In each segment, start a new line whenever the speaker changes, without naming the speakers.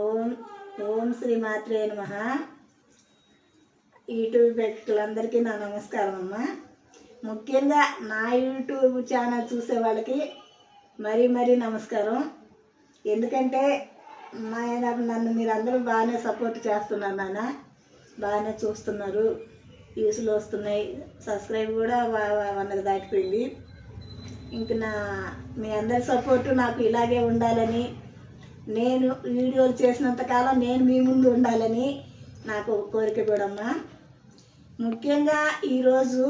ఓం ఓం శ్రీ మాత్రే నమ. యూట్యూబ్ వ్యక్తులందరికీ నా నమస్కారం అమ్మా. ముఖ్యంగా నా యూట్యూబ్ ఛానల్ చూసే వాళ్ళకి మరీ మరీ నమస్కారం. ఎందుకంటే మా ఆయన నన్ను మీరందరూ బాగానే సపోర్ట్ చేస్తున్నారు నాన్న. బాగానే చూస్తున్నారు. వ్యూస్లు వస్తున్నాయి. సబ్స్క్రైబ్ కూడా వందకు దాటిపోయింది. ఇంక నా మీ అందరి సపోర్టు నాకు ఇలాగే ఉండాలని నేను వీడియోలు చేసినంత కాలం నేను మీ ముందు ఉండాలని నాకు కోరిక కూడా ముఖ్యంగా ఈరోజు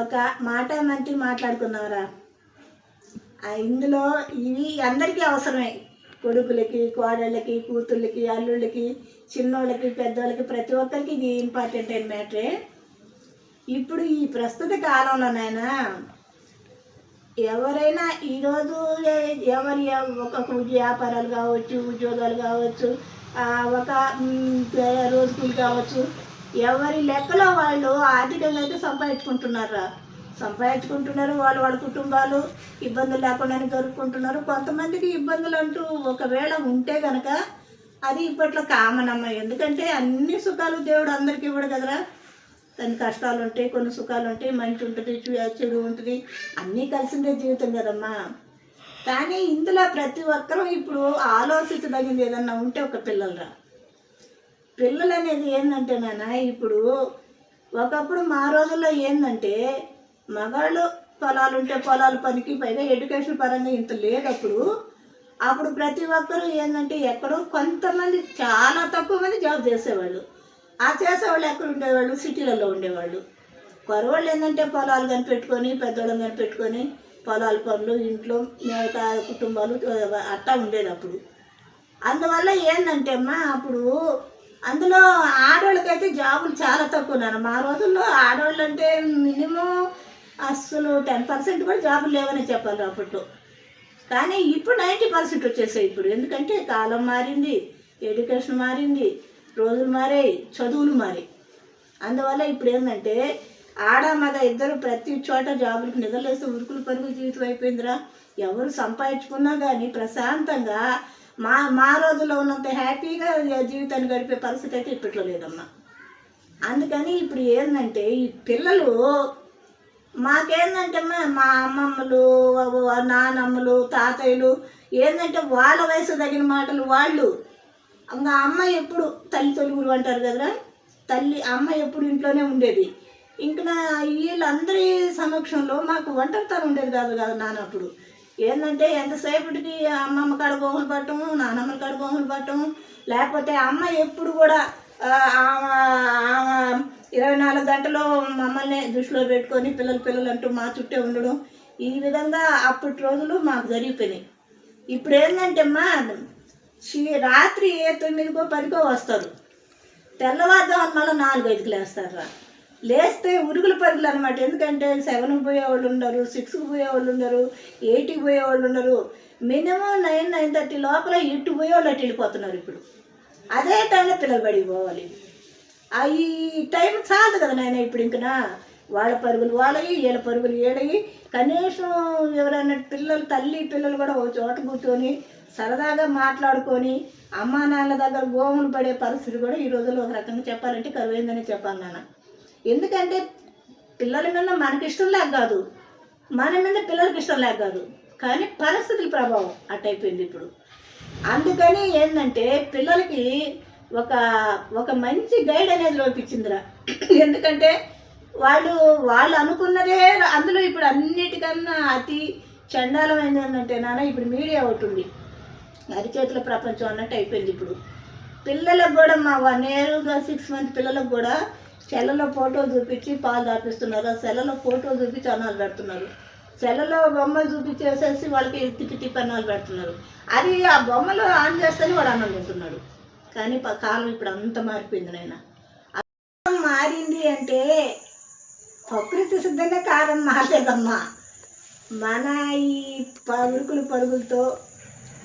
ఒక మాట మంచి మాట్లాడుకున్నారా ఇందులో ఇవి అందరికీ అవసరమే. కొడుకులకి కోడళ్ళకి కూతుళ్ళకి అల్లుళ్ళకి చిన్నోళ్ళకి పెద్దోళ్ళకి ప్రతి ఒక్కరికి ఇది ఇంపార్టెంట్ అయిన మ్యాటరే ఇప్పుడు ఈ ప్రస్తుత కాలంలోనైనా ఎవరైనా ఈరోజు ఎవరి ఒక వ్యాపారాలు కావచ్చు ఉద్యోగాలు కావచ్చు ఒక రోజుకులు కావచ్చు ఎవరి లెక్కలో వాళ్ళు ఆర్థికంగా అయితే సంపాదించుకుంటున్నారా? సంపాదించుకుంటున్నారు వాళ్ళు వాళ్ళ కుటుంబాలు ఇబ్బందులు లేకుండానే జరుపుకుంటున్నారు. కొంతమందికి ఇబ్బందులు అంటూ ఒకవేళ ఉంటే కనుక అది ఇప్పట్లో కామన్ అమ్మాయి ఎందుకంటే అన్ని సుఖాలు దేవుడు అందరికీ ఇవ్వడు కదరా. కొన్ని కష్టాలు ఉంటాయి కొన్ని సుఖాలు ఉంటాయి మంచి ఉంటుంది చెడు ఉంటుంది. అన్నీ కలిసిందే జీవితం కదమ్మా. కానీ ఇందులో ప్రతి ఒక్కరూ ఇప్పుడు ఆలోచించదగింది ఏదన్నా ఉంటే ఒక పిల్లలరా. పిల్లలు అనేది ఏంటంటే నాన్న ఇప్పుడు ఒకప్పుడు మా రోజుల్లో ఏంటంటే మగాళ్ళు పొలాలు ఉంటే పొలాలు పనికి పైగా ఎడ్యుకేషన్ పరంగా ఇంత లేదప్పుడు అప్పుడు ప్రతి ఒక్కరు ఏంటంటే ఎక్కడో కొంతమంది చాలా తక్కువ మంది జాబ్ చేసేవాళ్ళు. ఆ చేసేవాళ్ళు ఎక్కడ ఉండేవాళ్ళు? సిటీలలో ఉండేవాళ్ళు. కొరవాళ్ళు ఏంటంటే పొలాలు కనిపెట్టుకొని పెద్దవాళ్ళని కనిపెట్టుకొని పొలాల పనులు ఇంట్లో మిగతా కుటుంబాలు అట్టా ఉండేది అప్పుడు. అందువల్ల ఏంటంటే అమ్మా అప్పుడు అందులో ఆడవాళ్ళకైతే జాబులు చాలా తక్కువ నాన్న. మా రోజుల్లో ఆడవాళ్ళు అంటే మినిమం అస్సలు టెన్ పర్సెంట్ కూడా జాబులు లేవని చెప్పాలి అప్పట్లో. కానీ ఇప్పుడు నైంటీ పర్సెంట్ వచ్చేసాయి ఇప్పుడు. ఎందుకంటే కాలం మారింది ఎడ్యుకేషన్ మారింది రోజులు మారే చదువులు మారే. అందువల్ల ఇప్పుడు ఏంటంటే ఆడ మగ ఇద్దరు ప్రతి చోట జాబులకు నిద్రలేస్తే ఉరుకులు పరుగులు జీవితం అయిపోయిందిరా. ఎవరు సంపాదించుకున్నా కానీ ప్రశాంతంగా మా మా రోజుల్లో ఉన్నంత హ్యాపీగా జీవితాన్ని గడిపే పరిస్థితి అయితే ఇప్పట్లో లేదమ్మా. అందుకని ఇప్పుడు ఏంటంటే ఈ పిల్లలు మాకేందంటే మా మా అమ్మమ్మలు నానమ్మలు తాతయ్యలు ఏంటంటే వాళ్ళ వయసు తగిన మాటలు వాళ్ళు ఇంకా అమ్మ ఎప్పుడు తల్లి తొలుగురు అంటారు కదరా? తల్లి అమ్మ ఎప్పుడు ఇంట్లోనే ఉండేది. ఇంకా వీళ్ళందరి సమక్షంలో మాకు ఒంటరితనం ఉండేది కాదు కదా నానప్పుడు ఏంటంటే ఎంతసేపటికి అమ్మమ్మ కాడ గోహులు పట్టము నానమ్మల కాడ గోహులు పట్టము లేకపోతే అమ్మ ఎప్పుడు కూడా ఆమె ఆమె ఇరవై నాలుగు గంటలు మమ్మల్ని దృష్టిలో పెట్టుకొని పిల్లలు పిల్లలు అంటూ మా చుట్టే ఉండడం ఈ విధంగా అప్పటి రోజులు మాకు జరిగిపోయినాయి. ఇప్పుడు ఏంటంటే అమ్మా రాత్రి ఏ తొమ్మిదికో పదికో వస్తారు. తెల్లవారుజామున మళ్ళీ నాలుగైదుకి లేస్తారు రా. లేస్తే ఉరుగులు పరుగులు అనమాట ఎందుకంటే సెవెన్కి పోయేవాళ్ళు ఉండరు సిక్స్కి పోయేవాళ్ళు ఉండరు ఎయిట్కి పోయేవాళ్ళు ఉండరు. మినిమం నైన్ నైన్ థర్టీ లోపల ఇటు పోయేవాళ్ళు అటు వెళ్ళిపోతున్నారు ఇప్పుడు. అదే టైంలో పిల్లలు బడికి పోవాలి. ఆ ఈ టైం చాలదు కదా నాయన ఇప్పుడు ఇంకనా. వాళ్ళ పరుగులు వాళ్ళవి వీళ్ళ పరుగులు వీళ్ళవి కనీసం ఎవరైనా పిల్లలు తల్లి పిల్లలు కూడా ఒక చోట కూర్చొని సరదాగా మాట్లాడుకొని అమ్మా నాన్న దగ్గర గోములు పడే పరిస్థితి కూడా ఈ రోజుల్లో ఒక రకంగా చెప్పాలంటే కరువైందని చెప్పాలి నాన్న. ఎందుకంటే పిల్లల మీద మనకి ఇష్టం లేక కాదు. మన మీద పిల్లలకి ఇష్టం లేక కాదు. కానీ పరిస్థితుల ప్రభావం అట్టయిపోయింది ఇప్పుడు. అందుకని ఏంటంటే పిల్లలకి ఒక ఒక మంచి గైడ్ అనేది లోపించిందిరా. ఎందుకంటే వాళ్ళు వాళ్ళు అనుకున్నదే అందులో ఇప్పుడు అన్నిటికన్నా అతి చండాలమైంది ఏంటంటే నాన్న ఇప్పుడు మీడియా ఒకటి ఉంది. అరిచేతుల ప్రపంచం అన్నట్టు అయిపోయింది ఇప్పుడు. పిల్లలకు కూడా మా వన్ ఇయర్గా సిక్స్ మంత్ పిల్లలకు కూడా సెలలో ఫోటో చూపించి పాలు తాపిస్తున్నారు. ఆ ఫోటో చూపించి అన్నాలు పెడుతున్నారు. సెలలో బొమ్మలు చూపించేసేసి వాళ్ళకి తిప్పి తిప్పి అన్నాలు పెడుతున్నారు. అది ఆ బొమ్మలు ఆన్ చేస్తేనే వాడు అన్నం తింటున్నాడు. కానీ కాలం ఇప్పుడు అంత మారిపోయింది నాయన. మారింది అంటే ప్రకృతి సిద్ధంగా కాలం మారలేదమ్మా. మన ఈ పరుగులు పరుగులతో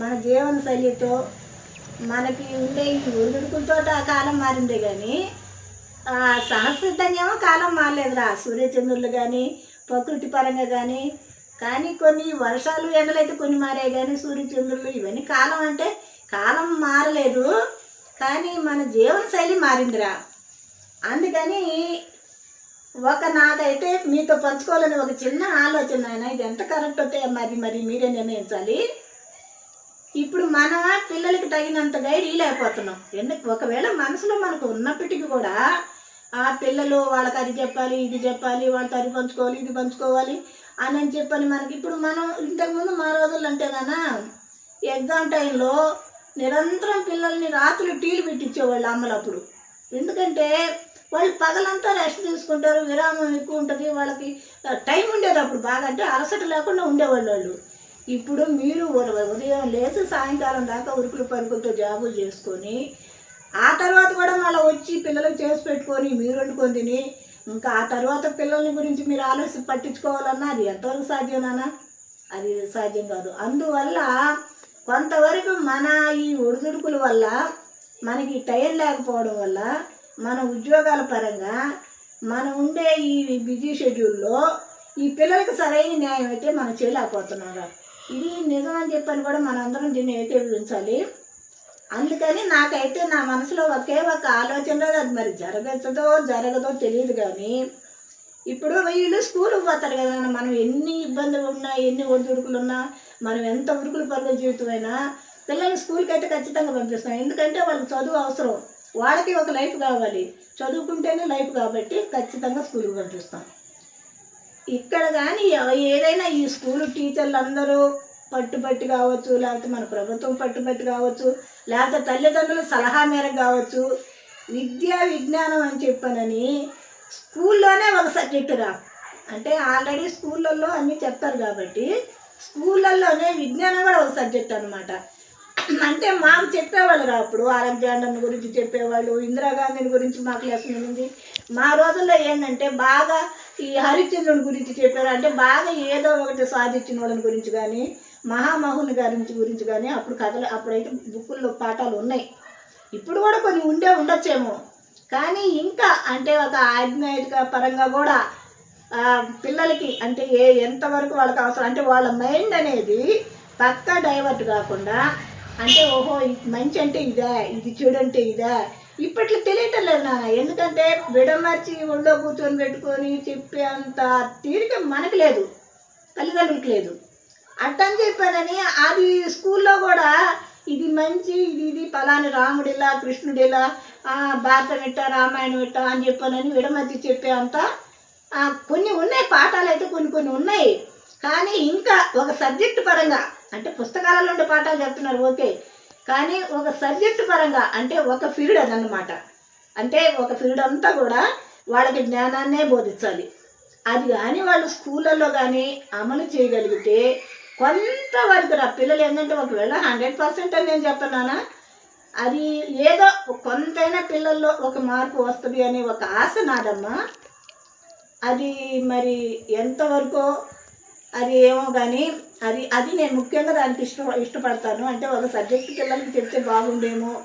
మన జీవన శైలితో మనకి ఉండే ఈ ఒడిదుడుకులతో ఆ కాలం మారిందే కానీ సహసిద్ధంగా ఏమో కాలం మారలేదురా. సూర్యచంద్రులు కానీ ప్రకృతి పరంగా కానీ కానీ కొన్ని వర్షాలు ఎండలైతే కొన్ని మారాయి కానీ సూర్యచంద్రులు ఇవన్నీ కాలం అంటే కాలం మారలేదు. కానీ మన జీవనశైలి మారిందిరా. అందుకని ఒక నాదైతే మీతో పంచుకోవాలని ఒక చిన్న ఆలోచన ఆయన ఇది ఎంత కరెక్ట్ అయితే మరి మరి మీరే నిర్ణయించాలి. ఇప్పుడు మన పిల్లలకి తగినంత గైడ్ ఇవ్వలేకపోతున్నాం. ఎందుకు? ఒకవేళ మనసులో మనకు ఉన్నప్పటికీ కూడా ఆ పిల్లలు వాళ్ళకి అది చెప్పాలి ఇది చెప్పాలి వాళ్ళతో అది పంచుకోవాలి ఇది పంచుకోవాలి అని అని చెప్పని మనకి ఇప్పుడు మనం ఇంతకుముందు మా రోజులు అంటే కన్నా ఎగ్జామ్ టైంలో నిరంతరం పిల్లల్ని రాత్రులు టీలు పెట్టించేవాళ్ళు అమ్మలు అప్పుడు. ఎందుకంటే వాళ్ళు పగలంతా రెస్ట్ తీసుకుంటారు విరామం ఎక్కువ ఉంటుంది వాళ్ళకి టైం ఉండేది అప్పుడు బాగా. అంటే అలసట లేకుండా ఉండేవాళ్ళు వాళ్ళు. ఇప్పుడు మీరు ఉదయం లేచి సాయంకాలం దాకా ఉరుకులు పరుకులతో జాబులు చేసుకొని ఆ తర్వాత కూడా మళ్ళీ వచ్చి పిల్లలకు చేసి పెట్టుకొని మీరు వండుకొని తిని ఇంకా ఆ తర్వాత పిల్లల్ని గురించి మీరు ఆలోచన పట్టించుకోవాలన్నా అది ఎంతవరకు సాధ్యమేనా అది సాధ్యం కాదు. అందువల్ల కొంతవరకు మన ఈ ఒడిదుడుకుల వల్ల మనకి టైం లేకపోవడం వల్ల మన ఉద్యోగాల పరంగా మనం ఉండే ఈ బిజీ షెడ్యూల్లో ఈ పిల్లలకి సరైన న్యాయం అయితే మనం చేయలేకపోతున్నాం ఇది నిజం అని చెప్పని కూడా మనందరం దీన్ని ఏకీభవించాలి అందుకని నాకైతే నా మనసులో ఒకే ఒక ఆలోచన అది మరి జరగచ్చదో జరగదో తెలియదు కానీ ఇప్పుడు వీళ్ళు స్కూల్కి పోతారు కదా మనం ఎన్ని ఇబ్బందులు ఉన్నా ఎన్ని ఒడిదుడుకులు ఉన్నా మనం ఎంత ఉరుకులు పరుగుల జీవితమైనా పిల్లల్ని స్కూల్కి అయితే ఖచ్చితంగా పంపిస్తాం. ఎందుకంటే వాళ్ళకి చదువు అవసరం. వాళ్ళకి ఒక లైఫ్ కావాలి. చదువుకుంటేనే లైఫ్ కాబట్టి ఖచ్చితంగా స్కూల్కి పంపిస్తాం. ఇక్కడ కానీ ఏదైనా ఈ స్కూల్ టీచర్లు అందరూ పట్టుబట్టి కావచ్చు లేకపోతే మన ప్రభుత్వం పట్టుబట్టి కావచ్చు లేకపోతే తల్లిదండ్రుల సలహా మేరకు కావచ్చు విద్యా విజ్ఞానం అని చెప్పానని స్కూల్లోనే ఒక సబ్జెక్టు రా. అంటే ఆల్రెడీ స్కూళ్ళల్లో అన్నీ చెప్తారు కాబట్టి స్కూళ్ళల్లోనే విజ్ఞానం కూడా ఒక సబ్జెక్ట్ అనమాట అంటే మాకు చెప్పేవాళ్ళు రా అప్పుడు అలెగ్జాండర్ గురించి చెప్పేవాళ్ళు ఇందిరాగాంధీని గురించి మాకు లెసన్ ఉంది మా రోజుల్లో ఏంటంటే బాగా ఈ హరిశ్చంద్రుని గురించి చెప్పారు. అంటే బాగా ఏదో ఒకటి సాధించిన వాళ్ళని గురించి కానీ మహామహుని గారి గురించి కానీ అప్పుడు కథలు అప్పుడైతే బుక్కుల్లో పాఠాలు ఉన్నాయి. ఇప్పుడు కూడా కొన్ని ఉండే ఉండొచ్చేమో. కానీ ఇంకా అంటే ఒక ఆధ్యాత్మిక పరంగా కూడా పిల్లలకి అంటే ఏ ఎంతవరకు వాళ్ళకి అవసరం? అంటే వాళ్ళ మైండ్ అనేది పక్కా డైవర్ట్ కాకుండా అంటే ఓహో ఇది మంచి అంటే ఇదా ఇది చూడంటే ఇదా? ఇప్పట్లో తెలియటం లేదు నాన్న. ఎందుకంటే విడమర్చి ఒళ్ళో కూర్చొని పెట్టుకొని చెప్పే అంత తీరిక మనకు లేదు. తల్లిదండ్రులకు లేదు. అట్టని చెప్పానని అది స్కూల్లో కూడా ఇది మంచి ఇది ఇది పలాని రాముడిలా కృష్ణుడిలా భారతం ఇట్ట రామాయణం ఇట్ట అని చెప్పానని విడమర్చి చెప్పే అంత కొన్ని ఉన్నాయి పాఠాలు అయితే కొన్ని కొన్ని ఉన్నాయి. కానీ ఇంకా ఒక సబ్జెక్ట్ పరంగా అంటే పుస్తకాలలో ఉండే పాఠాలు చెప్తున్నారు ఓకే. కానీ ఒక సబ్జెక్ట్ పరంగా అంటే ఒక పీరియడ్ అదనమాట అంటే ఒక పీరియడ్ అంతా కూడా వాళ్ళకి జ్ఞానాన్నే బోధించాలి. అది కానీ వాళ్ళు స్కూళ్ళల్లో కానీ అమలు చేయగలిగితే కొంతవరకు నా పిల్లలు ఏంటంటే ఒకవేళ హండ్రెడ్ పర్సెంట్ అని నేను చెప్తున్నానా అది ఏదో కొంతైనా పిల్లల్లో ఒక మార్పు వస్తుంది అనే ఒక ఆశ నాదమ్మా. అది మరి ఎంతవరకు అది ఏమో కానీ అది అది నేను ముఖ్యంగా దానికి ఇష్ట ఇష్టపడతాను. అంటే ఒక సబ్జెక్ట్ పిల్లలకి చెప్తే బాగుండేమో.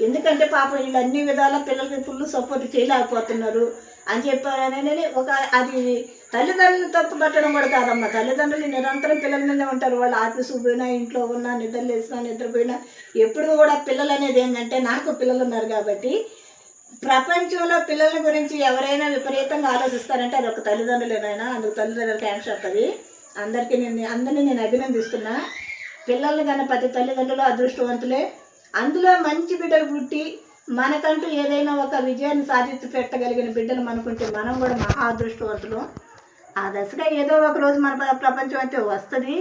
ఎందుకంటే పాపం వీళ్ళు అన్ని విధాల పిల్లలకి ఫుల్ సపోర్ట్ చేయలేకపోతున్నారు. అని చెప్పారనే ఒక అది తల్లిదండ్రులు తప్పు పట్టడం కూడా కాదమ్మా. తల్లిదండ్రులు నిరంతరం పిల్లల మీదే ఉంటారు. వాళ్ళు ఆఫీసుకు పోయినా ఇంట్లో ఉన్నా నిద్ర లేసినా నిద్రపోయినా ఎప్పుడు కూడా పిల్లలు అనేది ఏంటంటే నాకు పిల్లలు ఉన్నారు కాబట్టి ప్రపంచంలో పిల్లల గురించి ఎవరైనా విపరీతంగా ఆలోచిస్తారంటే అది ఒక తల్లిదండ్రులేనైనా అందుకు తల్లిదండ్రులు థ్యాంక్స్ అది. అందరికీ నేను అందరినీ నేను అభినందిస్తున్నా. పిల్లలు కానీ ప్రతి తల్లిదండ్రులు అదృష్టవంతులే. అందులో మంచి బిడ్డలు పుట్టి మనకంటూ ఏదైనా ఒక విజయాన్ని సాధించి పెట్టగలిగిన బిడ్డలు మనకుంటే మనం కూడా మహా అదృష్టవంతులు. ఆ దశగా ఏదో ఒక రోజు మన ప్రపంచం అయితే వస్తుంది.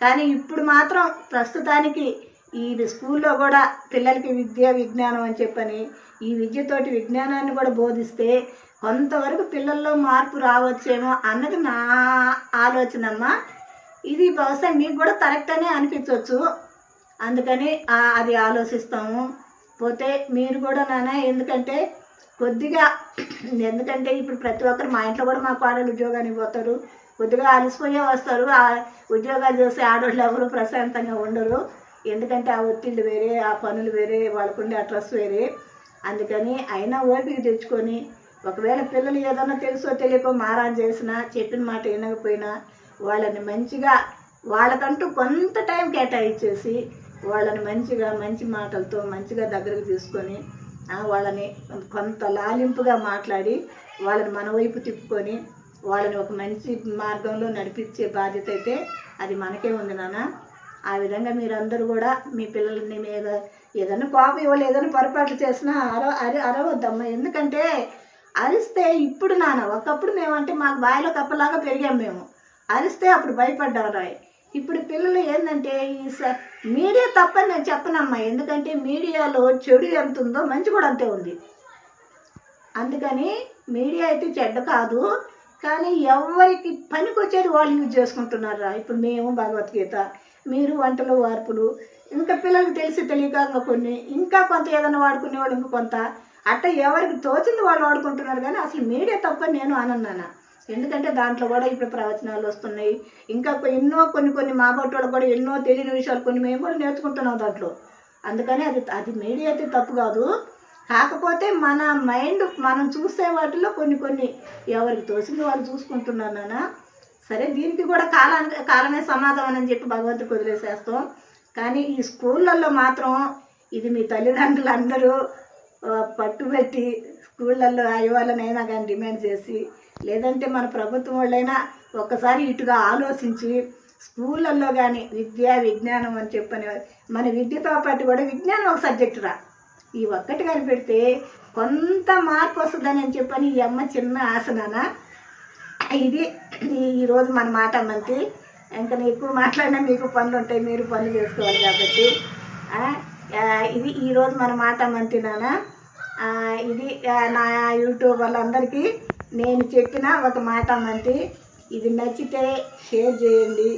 కానీ ఇప్పుడు మాత్రం ప్రస్తుతానికి ఈ స్కూల్లో కూడా పిల్లలకి విద్య విజ్ఞానం అని చెప్పని ఈ విద్యతోటి విజ్ఞానాన్ని కూడా బోధిస్తే కొంతవరకు పిల్లల్లో మార్పు రావచ్చేమో అన్నది నా ఆలోచన అమ్మా ఇది బహుశా మీకు కూడా కరెక్ట్ అనే అనిపించవచ్చు అందుకని అది ఆలోచిస్తాము. పోతే మీరు కూడా నాన్న ఎందుకంటే కొద్దిగా ఎందుకంటే ఇప్పుడు ప్రతి ఒక్కరు మా ఇంట్లో కూడా మా కోడలు ఉద్యోగానికి పోతారు. కొద్దిగా అలసిపోయే వస్తారు. ఆ ఉద్యోగాలు చేసే ఆడవాళ్ళు ఎవరు ప్రశాంతంగా ఉండరు. ఎందుకంటే ఆ ఒత్తిళ్ళు వేరే ఆ పనులు వేరే వాళ్ళకుండే ఆ ట్రస్ వేరే. అందుకని అయినా ఓపిక తెచ్చుకొని ఒకవేళ పిల్లలు ఏదన్నా తెలుసో తెలియకో మారాన్ చేసినా చెప్పిన మాట వినకపోయినా వాళ్ళని మంచిగా వాళ్ళకంటూ కొంత టైం కేటాయించేసి వాళ్ళని మంచిగా మంచి మాటలతో మంచిగా దగ్గరకు తీసుకొని వాళ్ళని కొంత లాలింపుగా మాట్లాడి వాళ్ళని మన వైపు తిప్పుకొని వాళ్ళని ఒక మంచి మార్గంలో నడిపించే బాధ్యత అయితే అది మనకే ఉంది నాన్న. ఆ విధంగా మీరందరూ కూడా మీ పిల్లల్ని మీద ఏదైనా కోపం ఇవ్వాలి ఏదైనా పొరపాట్లు చేసినా అర అరి అరవద్దమ్మా. ఎందుకంటే అరిస్తే ఇప్పుడు నాన్న ఒకప్పుడు మేమంటే మాకు బాయిలో కప్పలాగా పెరిగాం మేము. అరిస్తే అప్పుడు భయపడ్డాం రాయ్. ఇప్పుడు పిల్లలు ఏంటంటే ఈ స- మీడియా తప్పని నేను చెప్పనమ్మా. ఎందుకంటే మీడియాలో చెడు ఎంత ఉందో మంచి కూడా అంతే ఉంది. అందుకని మీడియా అయితే చెడ్డ కాదు. కానీ ఎవరికి పనికొచ్చేది వాళ్ళు యూజ్ చేసుకుంటున్నారా ఇప్పుడు మేము భగవద్గీత మీరు వంటలు మార్పులు ఇంకా పిల్లలకు తెలిసి తెలియకంగా కొన్ని. ఇంకా కొంత ఏదైనా వాడుకునే వాళ్ళు ఇంకా కొంత. అట్ట ఎవరికి తోచింది వాళ్ళు వాడుకుంటున్నారు కానీ అసలు మీడియా తప్పని నేను అనన్నాను ఎందుకంటే దాంట్లో కూడా ఇప్పుడు ప్రవచనాలు వస్తున్నాయి. ఇంకా ఎన్నో కొన్ని కొన్ని మా వాళ్ళు కూడా ఎన్నో తెలియని విషయాలు కొన్ని మేము కూడా నేర్చుకుంటున్నాం దాంట్లో. అందుకని అది అది మీడియా అయితే తప్పు కాదు. కాకపోతే మన మైండ్ మనం చూసే వాటిలో కొన్ని కొన్ని ఎవరికి తోచింది వాళ్ళు చూసుకుంటున్నారు నాన్న సరే దీనికి కూడా కాలానికి కాలమే సమాధానం అని చెప్పి భగవంతుడికి వదిలేసేస్తాం కానీ ఈ స్కూళ్ళల్లో మాత్రం ఇది మీ తల్లిదండ్రులు అందరూ పట్టుబెట్టి స్కూళ్ళల్లో అయ్యవాళ్ళనైనా కానీ డిమాండ్ చేసి లేదంటే మన ప్రభుత్వం వాళ్ళైనా ఒక్కసారి ఇటుగా ఆలోచించి స్కూళ్ళల్లో కానీ విద్య విజ్ఞానం అని చెప్పని మన విద్యతో పాటు కూడా విజ్ఞానం ఒక సబ్జెక్ట్ రా. ఈ ఒక్కటి కనిపెడితే కొంత మార్పు వస్తుందని అని చెప్పని ఈ అమ్మ చిన్న ఆసనాన ఇది ఈరోజు మన మాట మంతి ఇంకా నేను ఎక్కువ మాట్లాడినా మీకు పనులు ఉంటాయి మీరు పనులు చేసుకోవాలి కాబట్టి. ఇది ఈరోజు మన మాట మంతి నాన్న. ఇది నా యూట్యూబ్ వాళ్ళందరికీ నేను చెప్పిన ఒక మాట మంతి ఇది నచ్చితే షేర్ చేయండి.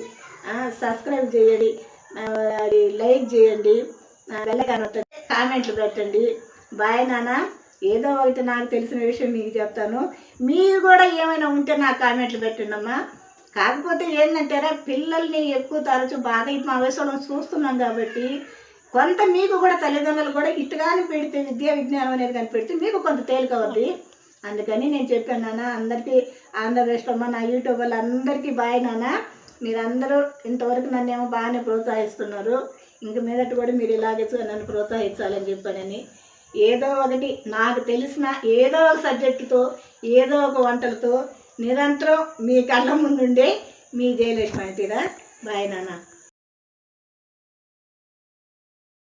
సబ్స్క్రైబ్ చేయండి. అది లైక్ చేయండి. వెళ్ళగానే కామెంట్లు పెట్టండి. బాయ్ నాన్న. ఏదో ఒకటి నాకు తెలిసిన విషయం మీకు చెప్తాను. మీరు కూడా ఏమైనా ఉంటే నాకు కామెంట్లు పెట్టండి అమ్మా. కాకపోతే ఏంటంటారా పిల్లల్ని ఎక్కువ తరచు బాగా మా వయసులో చూస్తున్నాం కాబట్టి కొంత మీకు కూడా తల్లిదండ్రులు కూడా ఇటుగాని పెడితే విద్యా విజ్ఞానం అనేది కానీ పెడితే మీకు కొంత తేలిక అవుద్ది. అందుకని నేను చెప్పాను నాన్న అందరికీ ఆంధ్రప్రదేశ్ అమ్మ నా యూట్యూబ్ వాళ్ళందరికీ బాయ్ నాన్న. మీరందరూ ఇంతవరకు నన్ను ఏమో బాగానే ప్రోత్సహిస్తున్నారు. ఇంక మీదట కూడా మీరు ఇలాగే చూ- నన్ను ప్రోత్సహించాలని చెప్పానని. ఏదో ఒకటి నాకు తెలిసిన ఏదో ఒక సబ్జెక్టుతో ఏదో ఒక వంటలతో నిరంతరం మీ కళ్ళ ముందుండే మీ జయలక్ష్మి తీరా బాయ్ నాన్న.